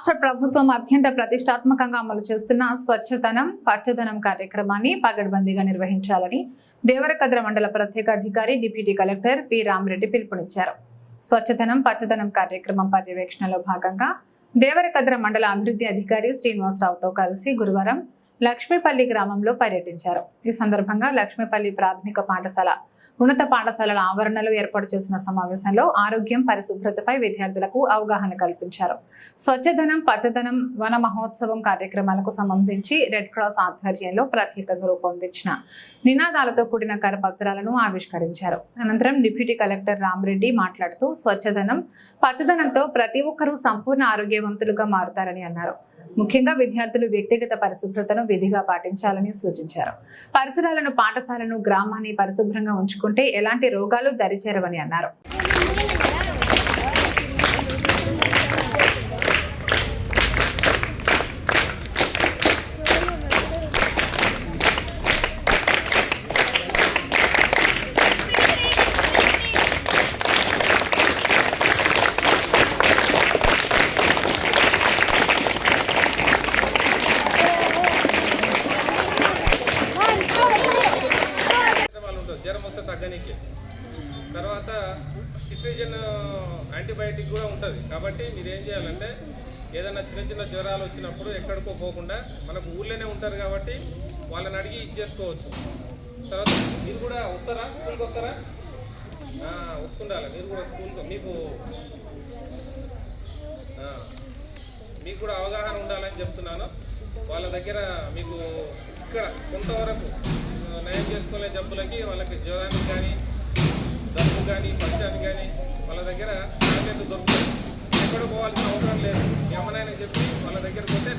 రాష్ట్ర ప్రభుత్వం అత్యంత ప్రతిష్టాత్మకంగా అమలు చేస్తున్న స్వచ్ఛతనం పచ్చదనం కార్యక్రమాన్ని పగడ్బందీగా నిర్వహించాలని దేవరకద్ర మండల ప్రత్యేక అధికారి డిప్యూటీ కలెక్టర్ పి. రామరెడ్డి పిలుపునిచ్చారు. స్వచ్ఛతనం పచ్చదనం కార్యక్రమం పర్యవేక్షణలో భాగంగా దేవరకద్ర మండల అభివృద్ధి అధికారి శ్రీనివాసరావుతో కలిసి గురువారం లక్ష్మీపల్లి గ్రామంలో పర్యటించారు. ఈ సందర్భంగా లక్ష్మీపల్లి ప్రాథమిక పాఠశాల ఉన్నత పాఠశాలల ఆవరణలో ఏర్పాటు చేసిన సమావేశంలో ఆరోగ్యం పరిశుభ్రతపై విద్యార్థులకు అవగాహన కల్పించారు. స్వచ్ఛధనం పచ్చదనం వన మహోత్సవం కార్యక్రమాలకు సంబంధించి రెడ్ క్రాస్ ఆధ్వర్యంలో ప్రత్యేకంగా రూపొందించిన నినాదాలతో కూడిన కరపత్రాలను ఆవిష్కరించారు. అనంతరం డిప్యూటీ కలెక్టర్ రామరెడ్డి మాట్లాడుతూ స్వచ్ఛధనం పచ్చదనంతో ప్రతి ఒక్కరూ సంపూర్ణ ఆరోగ్యవంతులుగా మారుతారని అన్నారు. ముఖ్యంగా విద్యార్థులు వ్యక్తిగత పరిశుభ్రతను విధిగా పాటించాలని సూచించారు. పరిసరాలను పాఠశాలను గ్రామాన్ని పరిశుభ్రంగా ఉంచుకుంటే ఎలాంటి రోగాలు దరిచేరవని అన్నారు. వస్తే తర్వాత సిట్రిజన్ యాంటీబయాటిక్ కూడా ఉంటుంది. కాబట్టి మీరు ఏం చేయాలంటే ఏదైనా చిన్న చిన్న జ్వరాలు వచ్చినప్పుడు ఎక్కడికో పోకుండా మనకు ఊళ్ళోనే ఉంటారు కాబట్టి వాళ్ళని అడిగి ఇచ్చేసుకోవచ్చు తర్వాత మీరు కూడా వస్తారా? స్కూల్కి వస్తారా? వస్తుండాలి. మీరు కూడా స్కూల్కి మీకు మీకు కూడా అవగాహన ఉండాలని చెప్తున్నాను. వాళ్ళ దగ్గర మీకు ఇక్కడ కొంతవరకు నయం చేసుకునే జబ్బులకి వాళ్ళకి జ్వరానికి కానీ దగ్గు కానీ వాళ్ళ దగ్గర టాబ్లెట్లు దొరుకుతాయి. ఎక్కడ పోవాల్సిన అవసరం లేదు. ఏమనైనా చెప్పి వాళ్ళ దగ్గర వస్తే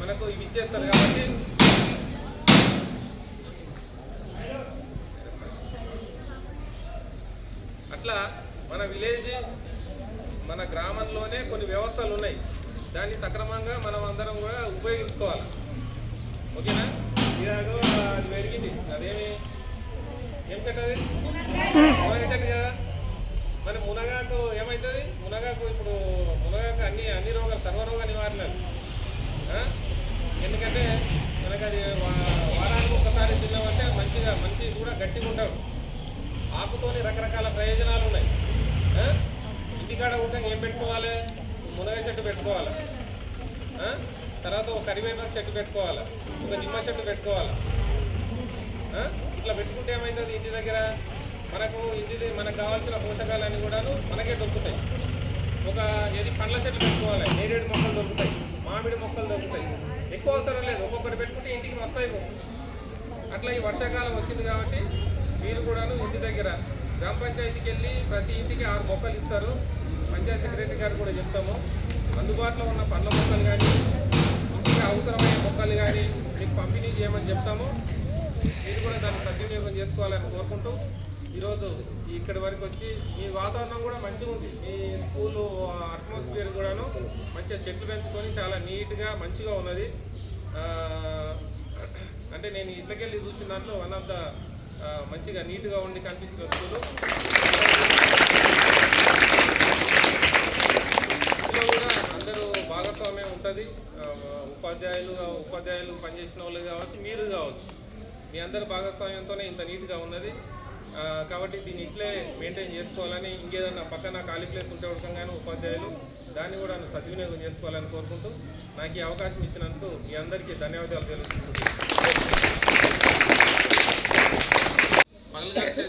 మనకు ఇవి ఇచ్చేస్తారు కాబట్టి అట్లా మన విలేజ్ మన గ్రామంలోనే కొన్ని వ్యవస్థలు ఉన్నాయి. దాన్ని సక్రమంగా మనం అందరం కూడా ఉపయోగించుకోవాలి. ఓకేనా? ఇలాగో అది పెరిగింది అదేమి? ఏం కట్టది అది కదా? మరి మునగాకు ఏమవుతుంది మునగాకు ఇప్పుడు మునగాకు అన్ని అన్ని రోగాలు సర్వరోగ నివారణలు. ఎందుకంటే మనకు అది వారానికి ఒకసారి తిన్నామంటే మంచిగా మంచి కూడా గట్టిగా ఉండవు. ఆకుతోని రకరకాల ప్రయోజనాలు ఉన్నాయి. ఇంటికాడ ఉంటే ఏం పెట్టుకోవాలి? మునగ చెట్టు పెట్టుకోవాలి. తర్వాత ఒక కరివేపాకు చెట్టు పెట్టుకోవాలి. ఒక నిమ్మ చెట్టు పెట్టుకోవాలి. ఇట్లా పెట్టుకుంటే ఏమవుతుంది ఇంటి దగ్గర మనకు ఇది మనకు కావాల్సిన పోషకాలన్నీ కూడాను మనకే దొరుకుతాయి. ఒక ఏది పండ్ల చెట్లు పెట్టుకోవాలి నేరేడు మొక్కలు దొరుకుతాయి మామిడి మొక్కలు దొరుకుతాయి. ఎక్కువ అవసరం లేదు ఒక్కొక్కటి పెట్టుకుంటే ఇంటికి వస్తాయి అట్లా ఈ వర్షాకాలం వచ్చింది కాబట్టి మీరు కూడాను ఇంటి దగ్గర గ్రామ పంచాయతీకి వెళ్ళి ప్రతి ఇంటికి ఆరు మొక్కలు ఇస్తారు. పంచాయతీ సెక్రటరీ గారు కూడా చెప్తాము. అందుబాటులో ఉన్న పండ్ల మొక్కలు కానీ ఇంటికి అవసరమైన మొక్కలు కానీ మీకు పంపిణీ చేయమని చెప్తాము. మీరు కూడా దాన్ని సద్వినియోగం చేసుకోవాలని కోరుకుంటూ ఈరోజు ఇక్కడి వరకు వచ్చి మీ వాతావరణం కూడా మంచిగా ఉంది. మీ స్కూల్ అట్మాస్ఫియర్ కూడాను మంచిగా చెట్లు పెంచుకొని చాలా నీట్గా మంచిగా ఉన్నది. అంటే నేను ఇట్లకెళ్ళి చూసిన దాంట్లో వన్ ఆఫ్ ద మంచిగా నీట్గా ఉండి కనిపించిన స్కూలు. ఇందులో కూడా అందరూ భాగస్వామ్యం ఉంటుంది. ఉపాధ్యాయులు ఉపాధ్యాయులు పనిచేసిన వాళ్ళు కావచ్చు మీరు కావచ్చు. మీ అందరి భాగస్వామ్యంతోనే ఇంత నీట్గా ఉన్నది. కాబట్టి దీన్ని ఇట్లే మెయింటైన్ చేసుకోవాలని ఇంకేదన్నా పక్కన ఖాళీ ప్లేస్ ఉంటే ఉడకంగానే ఉపాధ్యాయులు దాన్ని కూడా సద్వినియోగం చేసుకోవాలని కోరుకుంటూ నాకు ఈ అవకాశం ఇచ్చినందుకు మీ అందరికీ ధన్యవాదాలు తెలుస్తున్నాను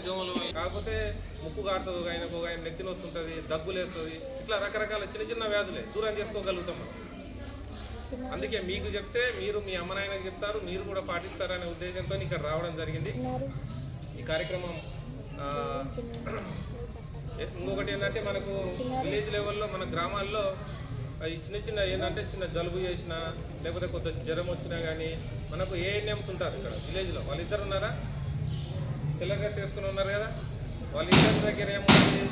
దోమలు కాకపోతే ముక్కు కాడుతుంది ఆయనకు ఆయన నెత్తిన వస్తుంటుంది దగ్గులేస్తుంది ఇట్లా రకరకాల చిన్న చిన్న వ్యాధులే దూరం చేసుకోగలుగుతాం మనం. అందుకే మీకు చెప్తే మీరు మీ అమ్మ నాయనకి చెప్తారు మీరు కూడా పాటిస్తారనే ఉద్దేశంతో ఇక్కడ రావడం జరిగింది. ఈ కార్యక్రమం ఇంకొకటి ఏంటంటే మనకు విలేజ్ లెవెల్లో మన గ్రామాల్లో ఈ చిన్న చిన్న ఏంటంటే చిన్న జలుబు చేసినా లేకపోతే కొంత జ్వరం వచ్చినా కానీ మనకు ఏఎన్ఎంస్ ఉంటారు ఇక్కడ విలేజ్లో. వాళ్ళిద్దరు ఉన్నారా? తెల్ల డ్రెస్ వేసుకుని ఉన్నారు కదా? వాళ్ళిద్దరి దగ్గర ఏముంది?